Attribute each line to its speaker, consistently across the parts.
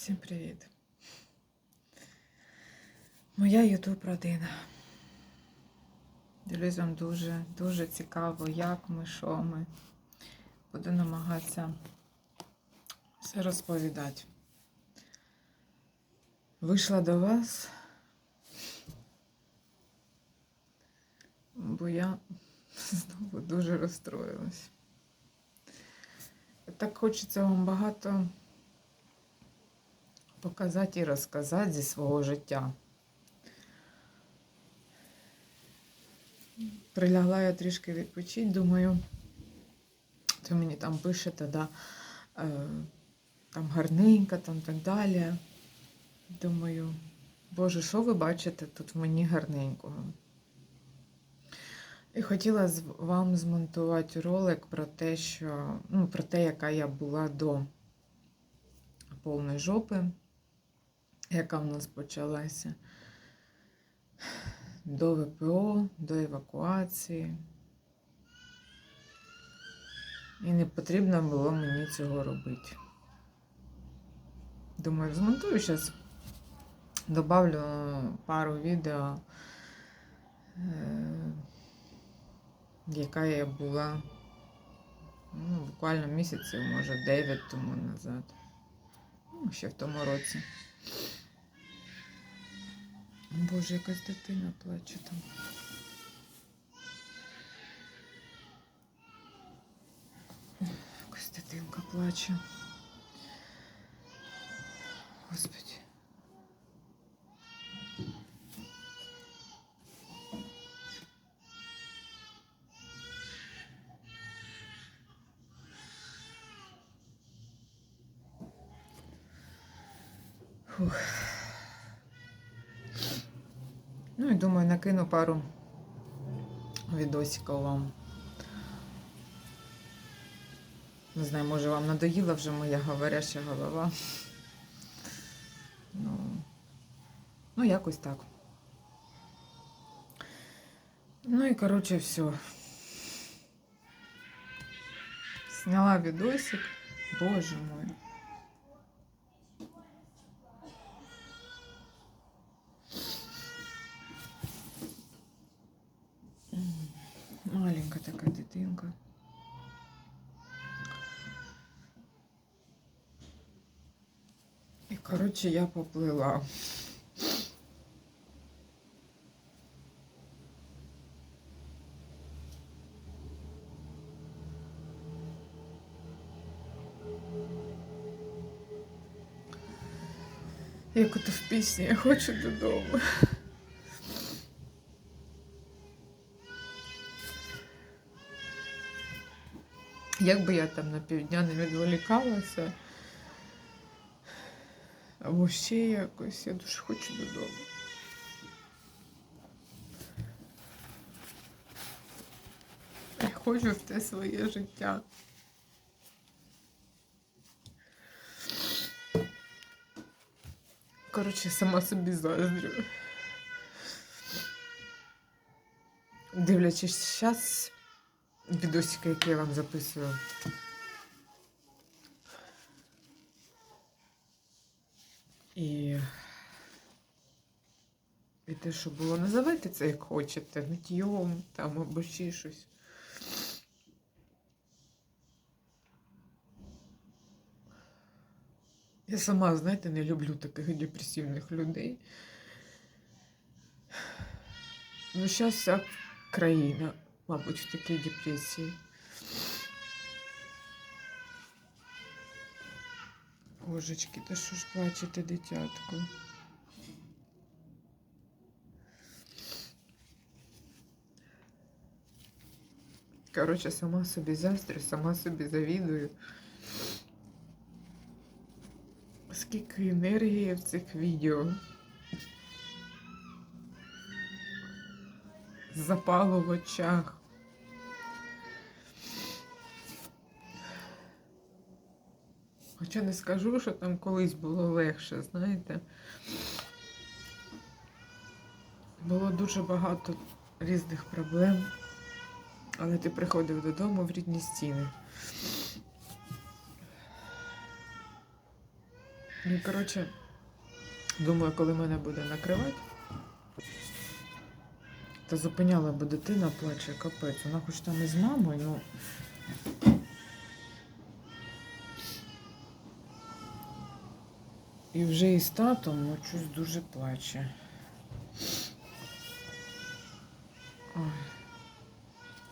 Speaker 1: Всім привіт. Моя ютуб родина. Дивлюсь вам дуже, дуже цікаво, як ми, що ми. Буду намагатися все розповідати. Вийшла до вас, бо я знову дуже розстроїлась. Так хочеться вам багато показати і розказати зі свого життя. Прилягла я трішки відпочити, думаю, то мені там пишете, да, е, там гарненько, там так далі. Думаю, Боже, що ви бачите тут в мені гарненького? І хотіла вам змонтувати ролик про те, що, ну, про те, яка я була до повної жопи, яка в нас почалася до ВПО, до евакуації. І не потрібно було мені цього робити. Думаю, змонтую зараз, добавлю пару відео, е, яка я була ну, буквально місяців, може, 9 тому назад. Ну, ще в тому році. Боже, якась дитина плаче там. Якась дитинка плаче. Господи. Фух. Ну і думаю, накину пару відосиків вам. Не знаю, може вам надоїла вже моя говоряща голова. Ну, ну якось так. Ну і коротше все. Сняла відосик. Боже мой. Маленька така дитинка. І, коротше, я поплила. Як ото в пісні, я хочу додому. Як би я там на півдня не відволікалася, або ще якось, я дуже хочу додому. Я хочу в те своє життя. Коротше, сама собі заздрю. Дивлячись зараз відосики, які я вам записую. І, і те, що було, називайте це як хочете, нитьйом там або ще щось. Я сама, знаєте, не люблю таких депресивних людей. Ну, зараз вся країна, мабуть, в такій депресії. Божечки, та що ж плачете, дитятко? Коротше, сама собі заздрю, сама собі завідую. Скільки енергії в цих відео. Запало в очах. Хоча не скажу, що там колись було легше, знаєте. Було дуже багато різних проблем, але ти приходив додому в рідні стіни. Ну, коротше, думаю, коли мене буде накривати, та зупиняла, бо дитина плаче, капець. Вона хоч там і з мамою, ну. І вже і з татом, ну, щось дуже плаче.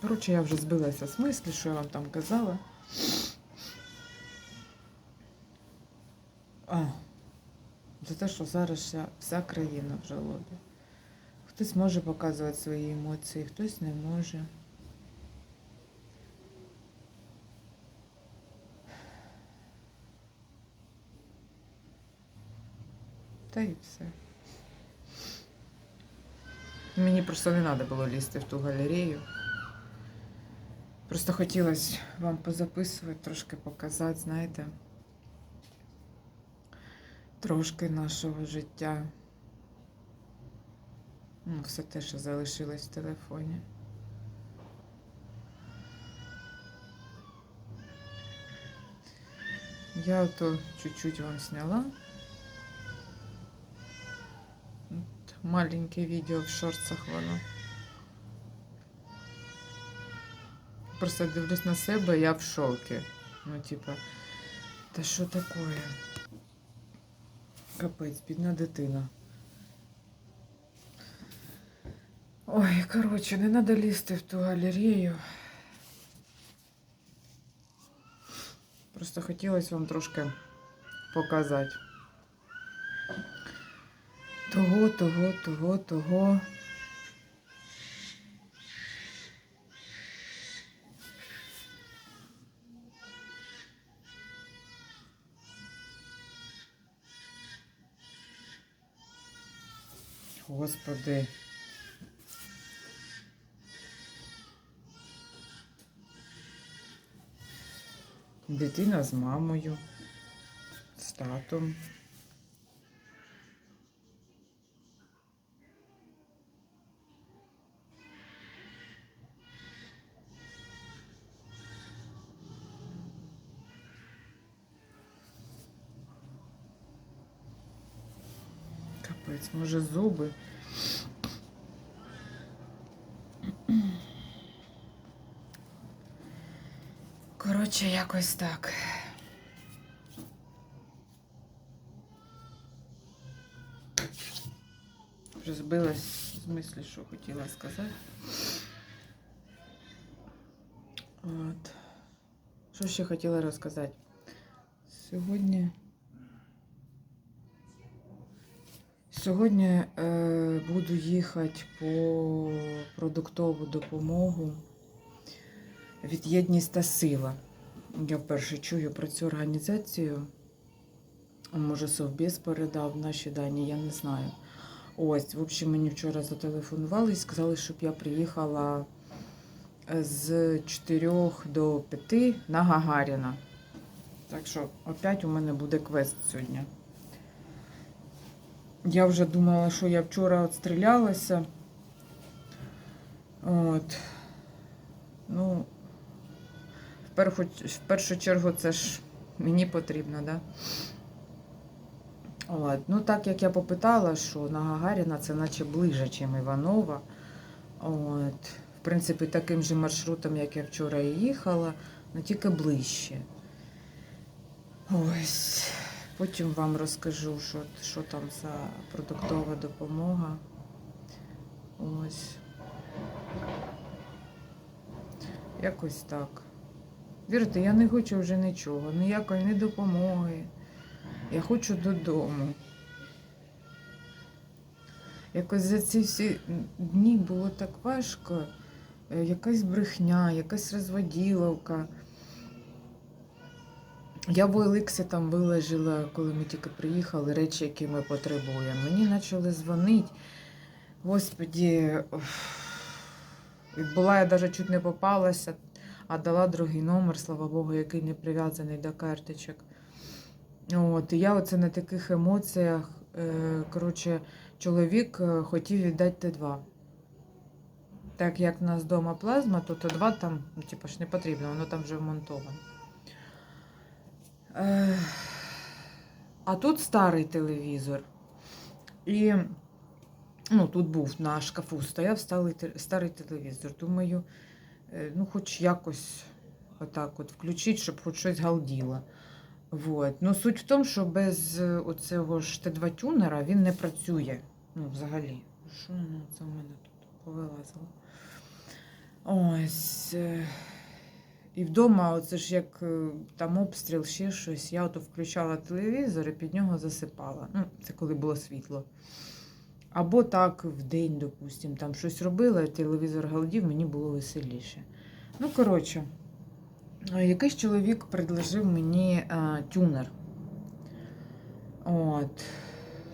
Speaker 1: Коротше, я вже збилася з мислі, що я вам там казала. А, за те, що зараз вся, вся країна в жалобі. Хтось може показувати свої емоції, хтось не може. Та і все. Мені просто не треба було лізти в ту галерею. Просто хотілося вам позаписувати, трошки показати, знаєте, трошки нашого життя. Ну, все те, що залишилось в телефоні. Я ото чуть-чуть вам сняла. От маленьке відео в шорцах воно. Просто дивлюсь на себе, я в шокі. Ну, типа, та що таке? Капець, бідна дитина. Ой, коротше, не треба лізти в ту галерею. Просто хотілося вам трошки показати. Того, того, того, того. Господи. Дитина з мамою, з татом. Капець, може зуби. Коротше, якось так. Вже збилась з мислі, що хотіла сказати. От. Що ще хотіла розказати? Сьогодні. Сьогодні е, буду їхати по продуктову допомогу від єдність та сила. Я вперше чую про цю організацію. Може, Совбіз передав наші дані, я не знаю. Ось, в общем, мені вчора зателефонували і сказали, щоб я приїхала з 4 до 5 на Гагаріна. Так що опять у мене буде квест сьогодні. Я вже думала, що я вчора відстрілялася. От. Ну, в першу, в першу чергу це ж мені потрібно, да? От. Ну, так як я попитала, що на Гагаріна це наче ближе, ніж Іванова. От. В принципі, таким же маршрутом, як я вчора і їхала, але тільки ближче. Ось. Потім вам розкажу, що, що там за продуктова допомога. Ось. Якось так. Вірте, я не хочу вже нічого, ніякої ні допомоги. Я хочу додому. Якось за ці всі дні було так важко. Е, Якась брехня, якась розводіловка. Я в Олексі там виложила, коли ми тільки приїхали, речі, які ми потребуємо. Мені почали дзвонити. Господі, була я навіть чуть не попалася, а дала другий номер, слава Богу, який не прив'язаний до карточок. От, і я оце на таких емоціях. е, Коротше, чоловік е, хотів віддати Т2. Так як в нас вдома плазма, то Т2 там, ну, типу ж не потрібно, воно там вже вмонтовано. А тут старий телевізор. І ну, тут був на шкафу, стояв старий, телевізор. Думаю, е, ну, хоч якось отак от включити, щоб хоч щось галділо. Вот. Ну, суть в тому, що без е, оцього ж Т2 тюнера він не працює. Ну, взагалі. Що воно це в мене тут повилазило? Ось. І вдома, оце ж як е, там обстріл, ще щось, я ото включала телевізор і під нього засипала. Ну, це коли було світло. Або так в день, допустим, там щось робила, телевізор галдів, мені було веселіше. Ну, коротше, е, якийсь чоловік предложив мені е, тюнер. От.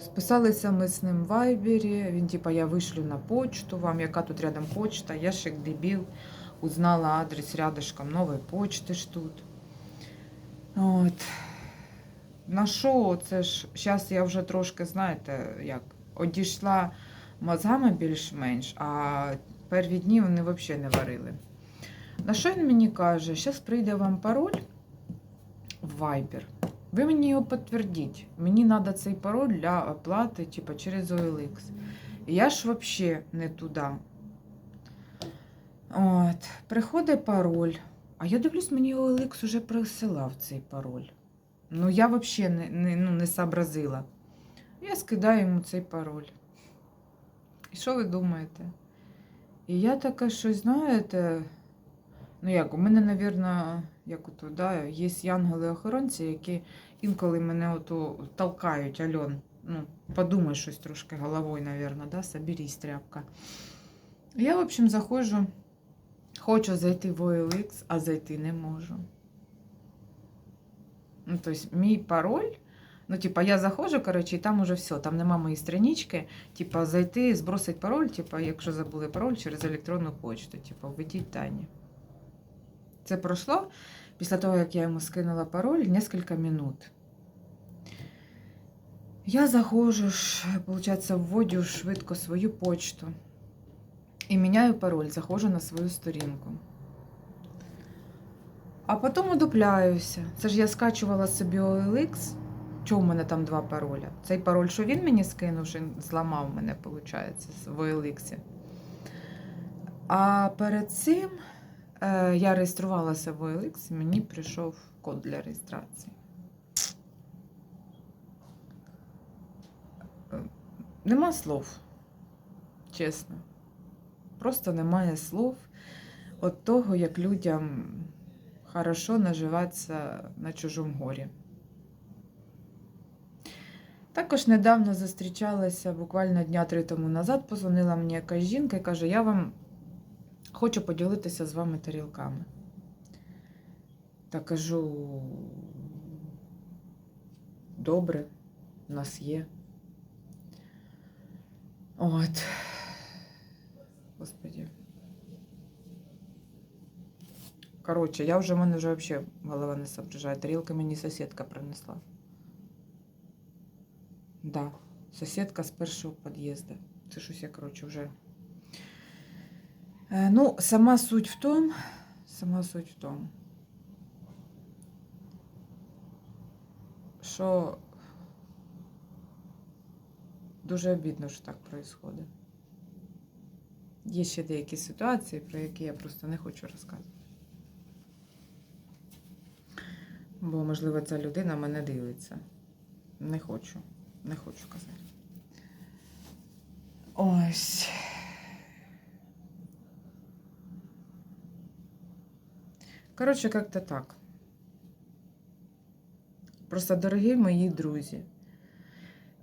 Speaker 1: Списалися ми з ним в Вайбері. Він, типа, я вишлю на почту вам, яка тут рядом почта. Я як дебіл узнала адрес рядышком нової почти ж тут. От. На що це ж, зараз я вже трошки, знаєте, як, одійшла мозгами більш-менш, а перві дні вони взагалі не варили. На що він мені каже, зараз прийде вам пароль в Viber. Ви мені його підтвердіть. Мені треба цей пароль для оплати, типу, через OLX. Я ж взагалі не туди. От, приходить пароль. А я дивлюсь, мені OLX уже присилав цей пароль. Ну, я взагалі не, не, ну, не сообразила. Я скидаю йому цей пароль. І що ви думаєте? І я така щось, знаєте, ну як, у мене, навірно, як ото, да, є янголи-охоронці, які інколи мене ото толкають, Альон. Ну, подумай щось трошки головою, навірно, да, соберись, тряпка. Я, в общем, заходжу, хочу зайти в OLX, а зайти не можу. Ну, тобто, мій пароль. Ну, типа, я заходжу, коротше, і там уже все, там нема моєї странички. Типа, зайти, збросить пароль, типа, якщо забули пароль через електронну почту. Типа, введіть дані. Це пройшло після того, як я йому скинула пароль, кілька минут. Я заходжу, получается, вводю швидко свою почту і міняю пароль, заходжу на свою сторінку. А потім удупляюся. Це ж я скачувала собі OLX. Чого в мене там два пароля? Цей пароль, що він мені скинув, зламав мене, виходить, в OLX. А перед цим е, я реєструвалася в OLX, і мені прийшов код для реєстрації. Е, Нема слов, чесно. Просто немає слов от того, як людям хорошо наживатися на чужому горі. Також недавно зустрічалася, буквально дня три тому назад, позвонила мені якась жінка і каже, я вам хочу поділитися з вами тарілками. Та кажу, добре, у нас є. От. Господи. Коротше, я вже в мене вже взагалі голова не соображає. Тарілки мені сусідка принесла. Да, сусідка з першого під'їзду. Це щось я, коротше, вже. Е, ну, сама суть в тому, сама суть в тому, що дуже обідно, що так відбувається. Є ще деякі ситуації, про які я просто не хочу розказувати. Бо, можливо, ця людина мене дивиться. Не хочу. Не хочу казати. Ось. Коротше, як-то так. Просто, дорогі мої друзі,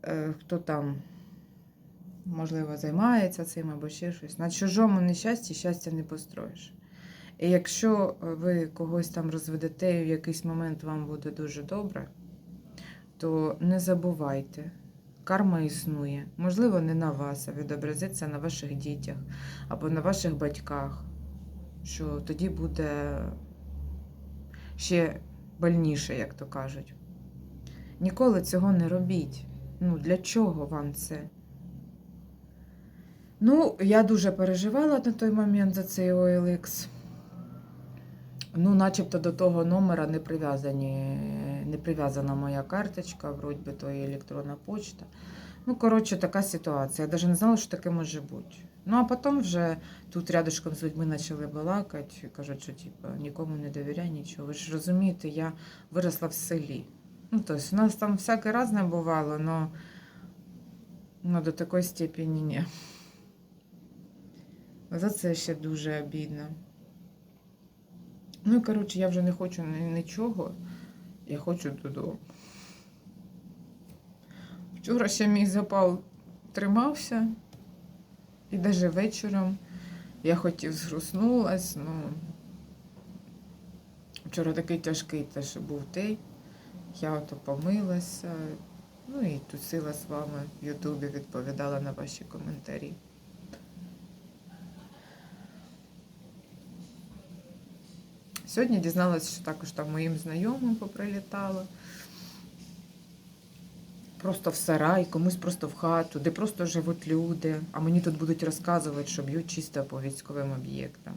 Speaker 1: е, хто там, можливо, займається цим або ще щось, на чужому нещасті щастя не построїш. І якщо ви когось там розведете і в якийсь момент вам буде дуже добре, то не забувайте, карма існує. Можливо, не на вас, а відобразиться на ваших дітях або на ваших батьках, що тоді буде ще больніше, як то кажуть. Ніколи цього не робіть. Ну, для чого вам це? Ну, я дуже переживала на той момент за цей OLX. Ну, начебто до того номера не прив'язані не прив'язана моя карточка, вроді би то і електронна почта. Ну, коротше, така ситуація. Я навіть не знала, що таке може бути. Ну, а потім вже тут рядышком з людьми почали балакати, кажуть, що типу, нікому не довіряй нічого. Ви ж розумієте, я виросла в селі. Ну, тобто, у нас там всяке разне бувало, але до такої степені ні. За це ще дуже обідно. Ну, і, коротше, я вже не хочу нічого. Я хочу додому. Вчора ще мій запал тримався, і навіть вечором я хоч і згруснулась, ну вчора такий тяжкий теж був день. Я ото помилася, ну і тусила з вами в Ютубі, відповідала на ваші коментарі. Сьогодні дізналася, що також там моїм знайомим поприлітало. Просто в сарай, комусь просто в хату, де просто живуть люди, а мені тут будуть розказувати, що б'ють чисто по військовим об'єктам.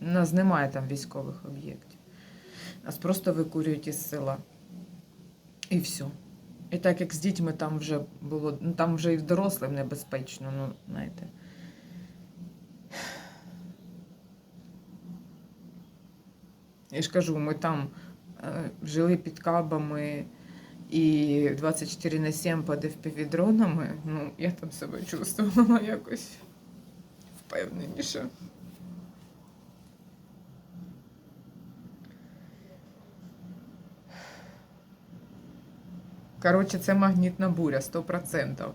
Speaker 1: У нас немає там військових об'єктів. Нас просто викурюють із села. І все. І так як з дітьми там вже було, ну там вже і дорослим небезпечно, ну, знаєте. Я ж кажу, ми там е, жили під кабами і 24 на 7 під FPV-дронами, ну, я там себе чувствувала якось впевненіше. Коротше, це магнітна буря, 100%.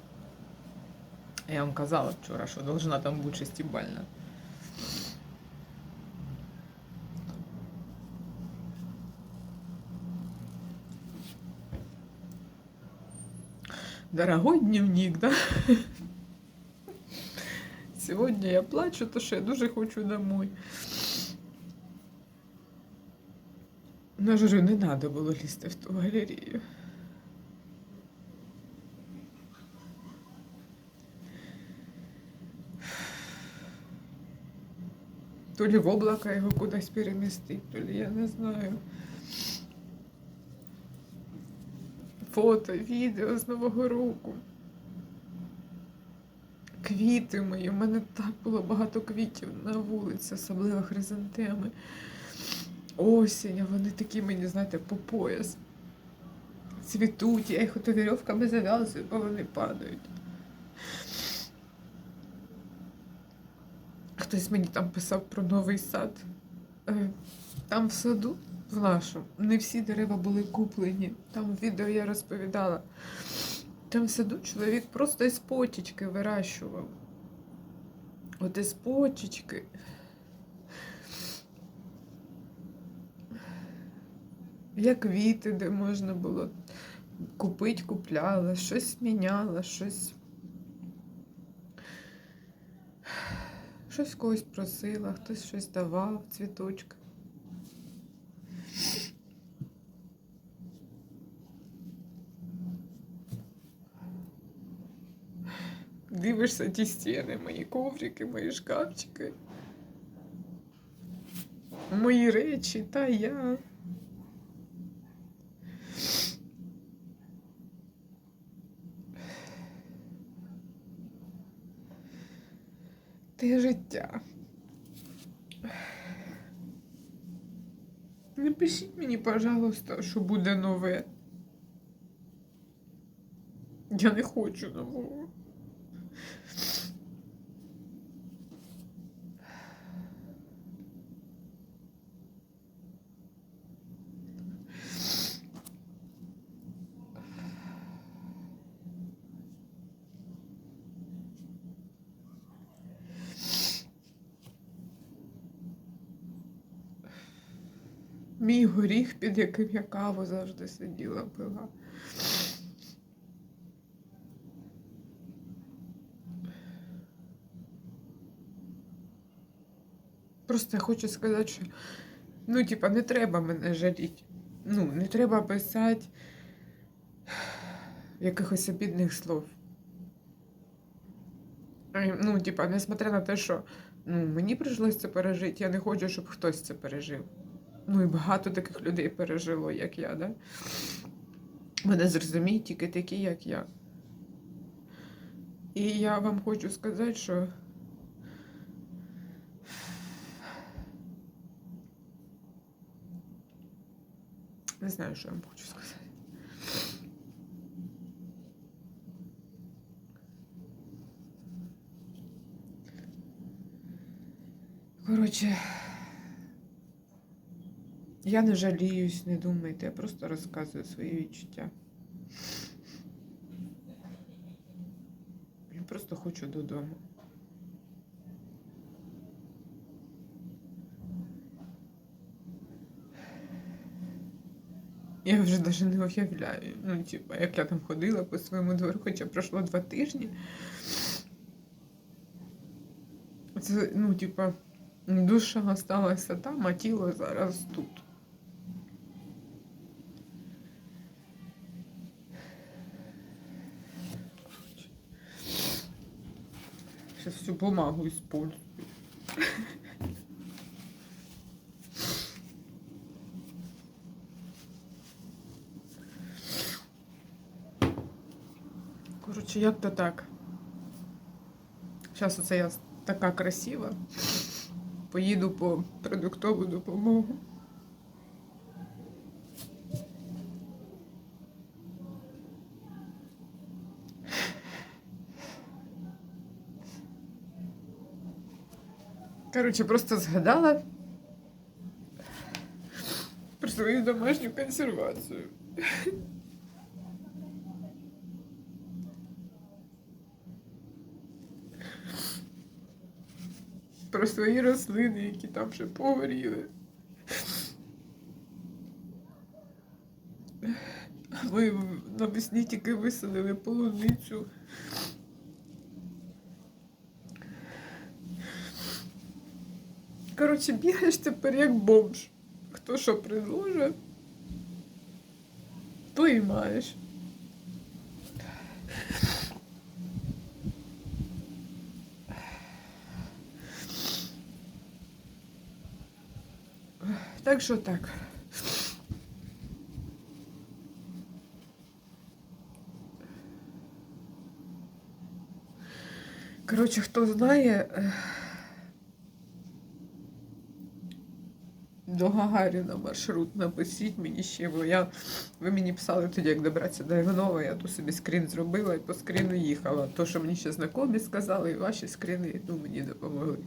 Speaker 1: Я вам казала вчора, що должна там бути шестибальна. Дорогой дневник, да? Сегодня я плачу, то що я дуже хочу домой. Ну, я не треба було лізти в ту галерею. То ли в облако його кудись перемістить, то ли я не знаю. Фото, відео з Нового року. Квіти мої. У мене так було багато квітів на вулиці, особливо хризантеми. Осінь, а вони такі мені, знаєте, по пояс. Цвітуть, я їх ото вірьовками зав'язую, бо вони падають. Хтось мені там писав про новий сад. Е, Там в саду, нашому, не всі дерева були куплені. Там в відео я розповідала. Там в саду чоловік просто із почечки вирощував. От із почечки. Є квіти, де можна було купити, купляла, щось міняла, щось. Щось когось просила, хтось щось давав, цвіточки. Дивишся ті стіни, мої коврики, мої шкафчики. Мої речі, та я. Те життя. Напишіть мені, пожалуйста, що буде нове. Я не хочу нового. Мій горіх, під яким я каву завжди сиділа, пила. Просто я хочу сказати, що ну, типа, не треба мене жаліти. Ну, не треба писати якихось обідних слов. Ну, типа, несмотря на те, що ну, мені прийшлося це пережити, я не хочу, щоб хтось це пережив. Ну і багато таких людей пережило, як я, да? Мене зрозуміють тільки такі, як я. І я вам хочу сказати, що не знаю, що я вам хочу сказати. Коротше, я не жаліюсь, не думайте, я просто розказую свої відчуття. Я просто хочу додому. Я вже навіть не уявляю. Ну, типа, як я там ходила по своєму двору, хоча пройшло два тижні. Це, ну, типа, душа осталася там, а тіло зараз тут. Всю бумагу использую. Коротше, як то так. Зараз оце я така красива. Поїду по продуктову допомогу. Коротше, просто згадала про свою домашню консервацію. Про свої рослини, які там вже погоріли. Ми навесні тільки висадили полуницю. Коротше, бігаєш тепер як бомж. Хто що предложить, то і маєш. Так що так. Коротше, хто знає, до Гагаріна маршрут напишіть мені ще, бо я, ви мені писали тоді, як добратися до Іванова, я то собі скрін зробила і по скріну їхала. То, що мені ще знайомі сказали, і ваші скріни ну, мені допомогли.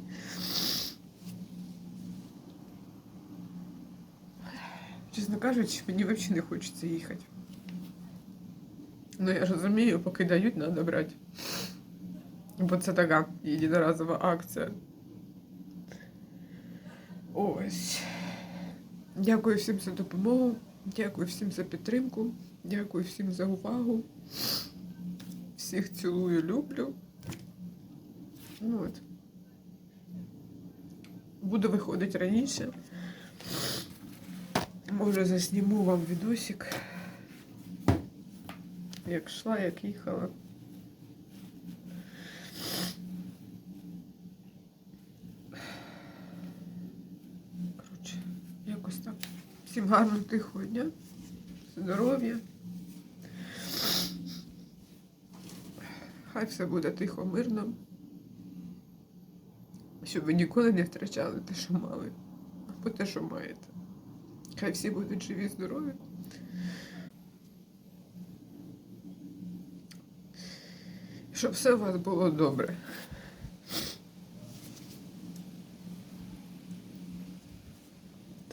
Speaker 1: Чесно кажучи, мені взагалі не хочеться їхати. Ну, я ж розумію, поки дають, треба брати. Бо це така єдиноразова акція. Ось. Дякую всім за допомогу. Дякую всім за підтримку. Дякую всім за увагу. Всіх цілую, люблю. Ну от. Буду виходити раніше. Може, засніму вам відосик. Як йшла, як їхала. Коротше, так. Всім гарного тихого дня, здоров'я. Хай все буде тихо, мирно. Щоб ви ніколи не втрачали те, що мали, або те, що маєте. Хай всі будуть живі, здорові. Щоб все у вас було добре.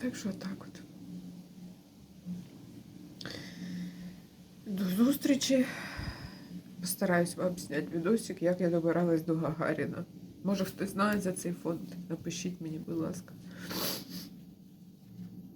Speaker 1: Так що так от. До зустрічі. Постараюсь вам зняти відосик, як я добиралась до Гагаріна. Може хтось знає за цей фонд. Напишіть мені, будь ласка.